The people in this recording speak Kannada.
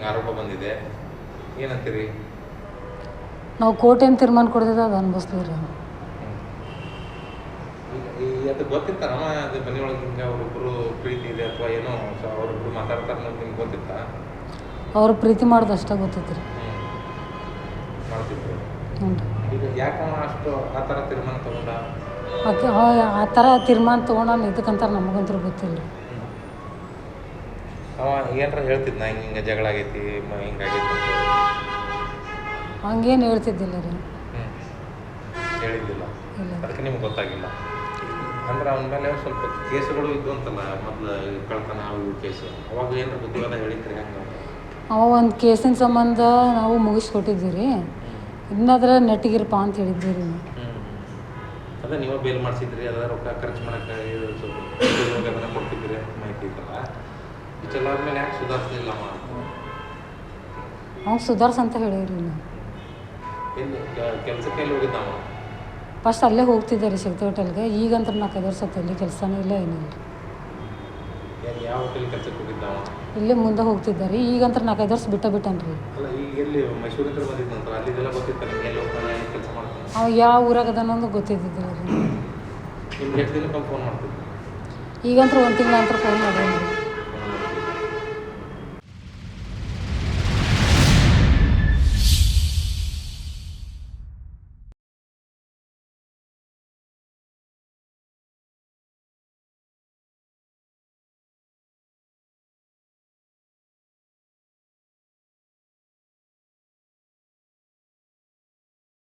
ಹಿಂಗೆ ಆರೋಪ ಬಂದಿದೆ. ಏನಂತೀರಿ? ನಾವು ಕೋರ್ಟ್ ಏನು ತೀರ್ಮಾನ ಕೊಡ್ತಿದ್ದೆ ಅದು ಅನ್ಭವಿಸ್ತೀವಿ ರೀ ಅದು ಗೊತ್ತಿತ್ತಾರ ಅದು ಮನೆ ಒಳಗೆ ಹಿಂಗೆ ಅವರಿಬ್ಬರು ಪ್ರೀತಿ ಇದೆ ಅಥವಾ ಏನೋ ಅವರಿಬ್ಬರು ಮಾತಾಡ್ತಾರೆ ಅನ್ನೋದು ನಿಮ್ಗೆ ಗೊತ್ತಿತ್ತಾ? ಅವ್ರು ಪ್ರೀತಿ ಮಾಡೋದು ಅಷ್ಟೇ ಗೊತ್ತೈತಿ ರೀ. ಹ್ಞೂ ಮಾಡ್ತಿದ್ರು. ಹ್ಞೂ ರೀ ಈಗ ಯಾಕಮ್ಮ ಅಷ್ಟು ಆ ಥರ ತೀರ್ಮಾನ ತಗೊಂಡ? ಆಕೆ ಆ ಥರ ತೀರ್ಮಾನ ತೊಗೊಂಡು ಇದಕ್ಕಂತಾರೆ ನಮಗಂತೂ ಗೊತ್ತಿಲ್ಲ ರೀ. ಅವ ಏನಾರ ಹೇಳ್ತಿದ್ನ ಹಿಂಗೆ ಹಿಂಗೆ ಜಗಳ ಆಗೈತಿ ಹಿಂಗಾಗೈತಿ. ಹಂಗೇನು ಹೇಳ್ತಿದ್ದಿಲ್ಲ ರೀ. ಹೇಳಿದ್ದಿಲ್ಲ. ಅದಕ್ಕೆ ನಿಮ್ಗೆ ಗೊತ್ತಾಗಿಲ್ಲ. ಅಂದ್ರೆ ಅವನ ಮೇಲೆ ಸ್ವಲ್ಪ ಕೇಸುಗಳು ಇದ್ದು ಅಂತಲ್ಲ ಮೊದಲು ಕಳ್ತನ ಇವು ಕೇಸು. ಅವಾಗ ಏನಾರ ಬುದ್ಧಿವಾದ ಹೇಳಿದ್ರಿ ಹಂಗೆ ಅವ ಒಂದು ಕೇಸಿನ ಸಂಬಂಧ ನಾವು ಮುಗಿಸ್ಕೊಟ್ಟಿದ್ವಿ ರೀ. ಇನ್ನಾದ್ರೆ ನೆಟ್ಟಿಗಿರಪ್ಪ ಅಂತ ಹೇಳಿದ್ವಿ ರೀ. ಅದೇ ನೀವು ಬೇಲ್ ಮಾಡಿಸಿದ್ರಿ ಅದ ರೊಕ್ಕ ಖರ್ಚು ಮಾಡೋಕೆ ಇದು ಸ್ವಲ್ಪ ಯಾಕೆ ಸುಧಾರಿಸಲಿಲ್ಲ ಅವ್ನು ಸುಧಾರ್ಸ್ ಅಂತ ಹೇಳಿರಿ ನಾವು ಎಲ್ಲಿ ಕೆಲಸಕ್ಕೆ ಎಲ್ಲಿ ಹೋಗಿದ್ದ ಅವ ಫಸ್ಟ್ ಅಲ್ಲೇ ಹೋಗ್ತಿದ್ದೆ ರೀ ಶಕ್ತಿ ಹೋಟೆಲ್ಗೆ. ಈಗಂತ್ರ ನಾಲ್ಕೈದು ವರ್ಷ ಆತು ಕೆಲಸನೂ ಇಲ್ಲ ಏನಿಲ್ಲ. ಏನ್ ಯಾವ ಹೋಟೆಲ್ ಕೆಲಸಕ್ಕೆ ಹೋಗಿದ್ದ ಅವ ಇಲ್ಲೇ ಮುಂದೆ ಹೋಗ್ತಿದ್ದೆ ರೀ ಈಗಂತ್ರ ನಾಲ್ಕೈದು ವರ್ಷ ಬಿಟ್ಟ ಬಿಟ್ಟನ್ರಿ. ಅಲ್ಲ ಈಗ ಎಲ್ಲಿ ಮೈಸೂರಿಂದ ಬಂದಿದ್ದ ನಂತರ ಅಲ್ಲಿದೆಲ್ಲ ಗೊತ್ತಿತ್ತ ನಿಮ್ಗೆ ಎಲ್ಲಿ ಹೋಗ್ತಾನೆ ಕೆಲಸ ಮಾಡ್ತಾನೆ? ಅವ ಯಾವ ಊರಾಗ ಅದಾನೊಂದು ಗೊತ್ತಿದ್ದಿದ್ದಿಲ್ಲ ರೀ. ನಿಮ್ಗೆ ಎಷ್ಟು ದಿನಕ್ಕೊಮ್ಮೆ ಫೋನ್ ಮಾಡ್ತಿದ್ದೆ? ಈಗಂತ್ರ ಒಂದು ತಿಂಗಳ ನಂತರ ಫೋನ್ ಮಾಡೇನಿ ರೀ